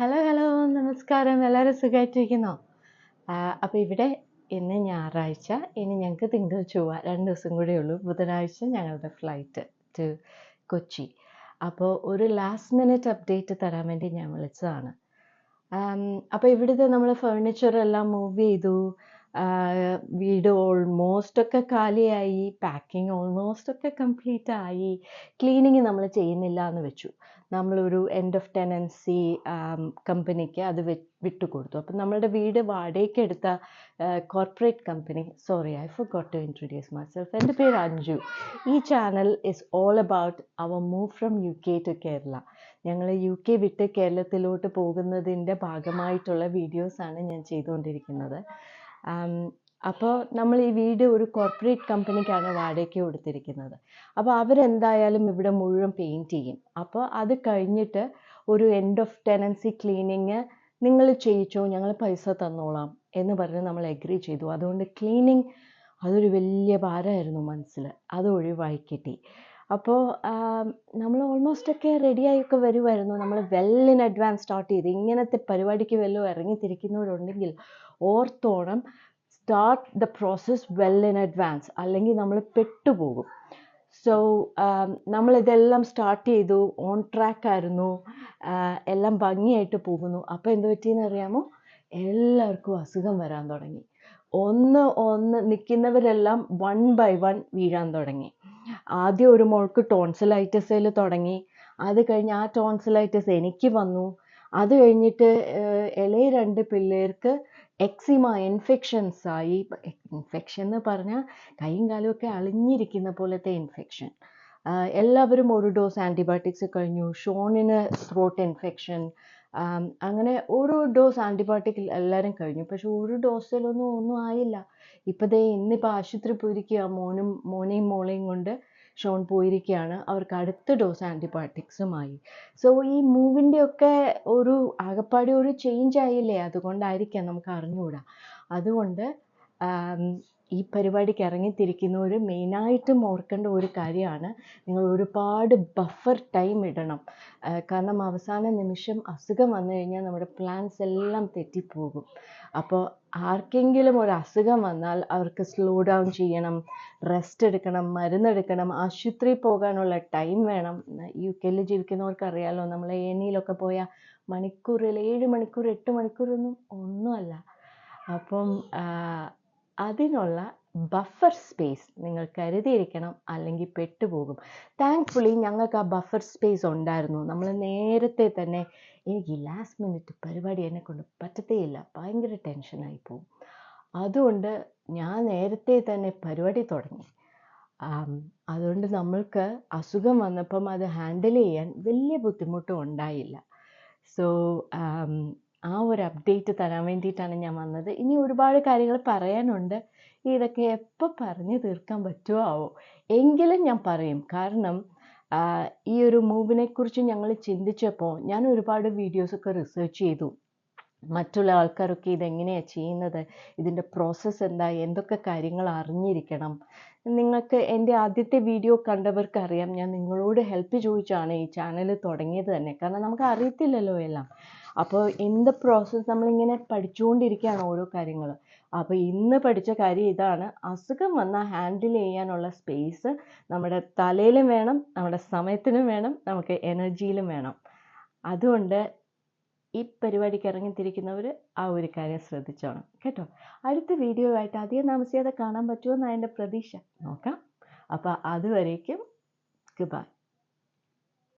Hello hello നമസ്കാരം. എല്ലാവരും സുഖമായിട്ടിരിക്കുന്നോ അപ്പോൾ ഇവിടെ ഇന്ന് ഞായറാഴ്ച. ഇനി ഞങ്ങൾക്ക് തിങ്കൾ ചൊവ്വ രണ്ട് ദിവസം കൂടെ ഉള്ളൂ. ബുധനാഴ്ച ഞങ്ങളുടെ ഫ്ലൈറ്റ് ടു കൊച്ചി. അപ്പോൾ ഒരു ലാസ്റ്റ് മിനിറ്റ് അപ്ഡേറ്റ് തരാൻ വേണ്ടി ഞാൻ വിളിച്ചതാണ്. അപ്പോൾ ഇവിടുത്തെ നമ്മൾ ഫർണിച്ചർ എല്ലാം മൂവ് ചെയ്തു. വീട് ഓൾമോസ്റ്റ് ഒക്കെ കാലിയായി പാക്കിംഗ് ഓൾമോസ്റ്റ് ഒക്കെ കംപ്ലീറ്റ് ആയി ക്ലീനിങ് നമ്മൾ ചെയ്യുന്നില്ല എന്ന് വെച്ചു. നമ്മളൊരു എൻഡ് ഓഫ് ടെനൻസി കമ്പനിക്ക് അത് വിട്ടു വിട്ടുകൊടുത്തു. അപ്പം നമ്മളുടെ വീട് വാടകയ്ക്ക് എടുത്ത corporate company sorry I forgot to introduce myself എന്റെ പേര് അഞ്ജു. ഈ channel is all about our move from U K to Kerala ഞങ്ങൾ യു കെ വിട്ട് കേരളത്തിലോട്ട് പോകുന്നതിന്റെ ഭാഗമായിട്ടുള്ള വീഡിയോസാണ് ഞാൻ ചെയ്തുകൊണ്ടിരിക്കുന്നത്. അപ്പോൾ നമ്മൾ ഈ വീട് ഒരു കോർപ്പറേറ്റ് കമ്പനിക്കാണ് വാടകയ്ക്ക് കൊടുത്തിരിക്കുന്നത്. അപ്പോൾ അവരെന്തായാലും ഇവിടെ മുഴുവൻ പെയിന്റ് ചെയ്യും. അപ്പോൾ അത് കഴിഞ്ഞിട്ട് ഒരു എൻഡ് ഓഫ് ടെനൻസി ക്ലീനിങ് നിങ്ങൾ ചെയ്യിച്ചോ ഞങ്ങൾ പൈസ തന്നോളാം എന്ന് പറഞ്ഞ് നമ്മൾ എഗ്രി ചെയ്തു. അതുകൊണ്ട് ക്ലീനിങ് അതൊരു വലിയ ഭാരമായിരുന്നു മനസ്സിൽ അത് ഒഴിവായി കിട്ടി. അപ്പോൾ നമ്മൾ ഓൾമോസ്റ്റ് ഒക്കെ റെഡിയായൊക്കെ വരുമായിരുന്നു നമ്മൾ വെൽ ഇൻ അഡ്വാൻസ് സ്റ്റാർട്ട് ചെയ്ത്. ഇങ്ങനത്തെ പരിപാടിക്ക് വല്ലതും ഇറങ്ങിത്തിരിക്കുന്നവരുണ്ടെങ്കിൽ ഓർത്തോണം start the process well in advance അല്ലെങ്കിൽ നമ്മൾ പെട്ടുപോകും. സോ നമ്മളിതെല്ലാം സ്റ്റാർട്ട് ചെയ്തു. ഓൺ ട്രാക്ക് ആയിരുന്നു. എല്ലാം ഭംഗിയായിട്ട് പോകുന്നു. അപ്പോൾ എന്ത് പറ്റിയെന്ന് അറിയാമോ? എല്ലാവർക്കും അസുഖം വരാൻ തുടങ്ങി. ഒന്ന് ഒന്ന് നിൽക്കുന്നവരെല്ലാം വൺ ബൈ വൺ വീഴാൻ തുടങ്ങി. ആദ്യം ഒരു മോൾക്ക് ടോൺസിലൈറ്റിസിൽ തുടങ്ങി. അത് കഴിഞ്ഞ് ആ ടോൺസിലൈറ്റിസ് എനിക്ക് വന്നു. അത് കഴിഞ്ഞിട്ട് ഇളയ രണ്ട് പിള്ളേർക്ക് എക്സിമ ഇൻഫെക്ഷൻസ് ആയി. ഇൻഫെക്ഷൻ എന്ന് പറഞ്ഞാൽ കൈയും കാലും ഒക്കെ അളിഞ്ഞിരിക്കുന്ന പോലത്തെ ഇൻഫെക്ഷൻ എല്ലാവരും ഒരു ഡോസ് ആന്റിബയോട്ടിക്സ് കഴിഞ്ഞു. ഷോണിന് ത്രോട്ട് ഇൻഫെക്ഷൻ അങ്ങനെ ഓരോ ഡോസ് ആന്റിബയോട്ടിക് എല്ലാവരും കഴിഞ്ഞു. പക്ഷെ ഒരു ഡോസിലൊന്നും ഒന്നും ആയില്ല. ഇപ്പോൾ ദേ ഇന്നിപ്പോൾ ആശുപത്രി പോയിരിക്കുക മോനും മോനെയും മോളെയും കൊണ്ട് ഷോൺ പോയിരിക്കുകയാണ് അവർക്ക് അടുത്ത ഡോസ് ആന്റിബയോട്ടിക്സുമായി സോ ഈ മൂവിന്റെയൊക്കെ ഒരു ആകപ്പാടി ഒരു ചേഞ്ച് ആയില്ലേ അതുകൊണ്ടായിരിക്കാം നമുക്ക് അറിഞ്ഞുകൂടാ അതുകൊണ്ട് ഈ പരിപാടിക്ക് ഇറങ്ങിത്തിരിക്കുന്നവർ മെയിനായിട്ടും ഓർക്കേണ്ട ഒരു കാര്യമാണ് നിങ്ങൾ ഒരുപാട് ബഫർ ടൈം ഇടണം. കാരണം അവസാന നിമിഷം അസുഖം വന്നു കഴിഞ്ഞാൽ നമ്മുടെ പ്ലാൻസ് എല്ലാം തെറ്റിപ്പോകും. അപ്പോൾ ആർക്കെങ്കിലും ഒരു അസുഖം വന്നാൽ അവർക്ക് സ്ലോ ഡൗൺ ചെയ്യണം റെസ്റ്റ് എടുക്കണം മരുന്നെടുക്കണം ആശുപത്രി പോകാനുള്ള ടൈം വേണം. യു കെയിൽ ജീവിക്കുന്നവർക്ക് അറിയാലോ നമ്മൾ ഏനിയിലൊക്കെ പോയാൽ മണിക്കൂറിൽ ഏഴ് മണിക്കൂർ എട്ട് മണിക്കൂറൊന്നും ഒന്നുമല്ല. അപ്പം അതിനുള്ള ബഫർ സ്പേസ് നിങ്ങൾ കരുതിയിരിക്കണം അല്ലെങ്കിൽ പെട്ടുപോകും. താങ്ക്ഫുള്ളി ഞങ്ങൾക്ക് ആ ബഫർ സ്പേസ് ഉണ്ടായിരുന്നു. നമ്മൾ നേരത്തെ തന്നെ എനിക്ക് ലാസ്റ്റ് മിനിറ്റ് പരിപാടി എന്നെ കൊണ്ട് പറ്റത്തേയില്ല. ഭയങ്കര ടെൻഷനായി പോകും അതുകൊണ്ട് ഞാൻ നേരത്തെ തന്നെ പരിപാടി തുടങ്ങി. അതുകൊണ്ട് നമ്മൾക്ക് അസുഖം വന്നപ്പം അത് ഹാൻഡിൽ ചെയ്യാൻ വലിയ ബുദ്ധിമുട്ടും ഉണ്ടായില്ല. സോ ആ ഒരു അപ്ഡേറ്റ് തരാൻ വേണ്ടിയിട്ടാണ് ഞാൻ വന്നത്. ഇനി ഒരുപാട് കാര്യങ്ങൾ പറയാനുണ്ട്. ഇതൊക്കെ എപ്പോൾ പറഞ്ഞു തീർക്കാൻ പറ്റുമോ ആവോ? എങ്കിലും ഞാൻ പറയും. കാരണം ഈ ഒരു മൂവിനെക്കുറിച്ച് ഞങ്ങൾ ചിന്തിച്ചപ്പോൾ ഞാൻ ഒരുപാട് വീഡിയോസൊക്കെ റിസർച്ച് ചെയ്തു. മറ്റുള്ള ആൾക്കാരൊക്കെ ഇതെങ്ങനെയാണ് ചെയ്യുന്നത്? ഇതിന്റെ പ്രോസസ്സ് എന്താ? എന്തൊക്കെ കാര്യങ്ങൾ അറിഞ്ഞിരിക്കണം? നിങ്ങൾക്ക് എന്റെ ആദ്യത്തെ വീഡിയോ കണ്ടവർക്ക് അറിയാം ഞാൻ നിങ്ങളോട് ഹെൽപ്പ് ചോദിച്ചാണ് ഈ ചാനൽ തുടങ്ങിയത് തന്നെ. കാരണം നമുക്ക് അറിയത്തില്ലല്ലോ എല്ലാം. അപ്പോൾ ഇൻ എന്ത് പ്രോസസ്സ് നമ്മളിങ്ങനെ പഠിച്ചുകൊണ്ടിരിക്കുകയാണ് ഓരോ കാര്യങ്ങൾ അപ്പോൾ ഇന്ന് പഠിച്ച കാര്യം ഇതാണ്. അസുഖം വന്നാൽ ഹാൻഡിൽ ചെയ്യാനുള്ള സ്പേസ് നമ്മുടെ തലയിലും വേണം നമ്മുടെ സമയത്തിനും വേണം നമുക്ക് എനർജിയിലും വേണം. അതുകൊണ്ട് ഈ പരിപാടിക്ക് ഇറങ്ങിത്തിരിക്കുന്നവർ ആ ഒരു കാര്യം ശ്രദ്ധിച്ചോണം കേട്ടോ. അടുത്ത വീഡിയോ ആയിട്ട് അധികം താമസിയാതെ കാണാൻ പറ്റുമെന്നാണ് എന്റെ പ്രതീക്ഷ. നോക്കാം. അപ്പോൾ അതുവരേക്കും ബൈ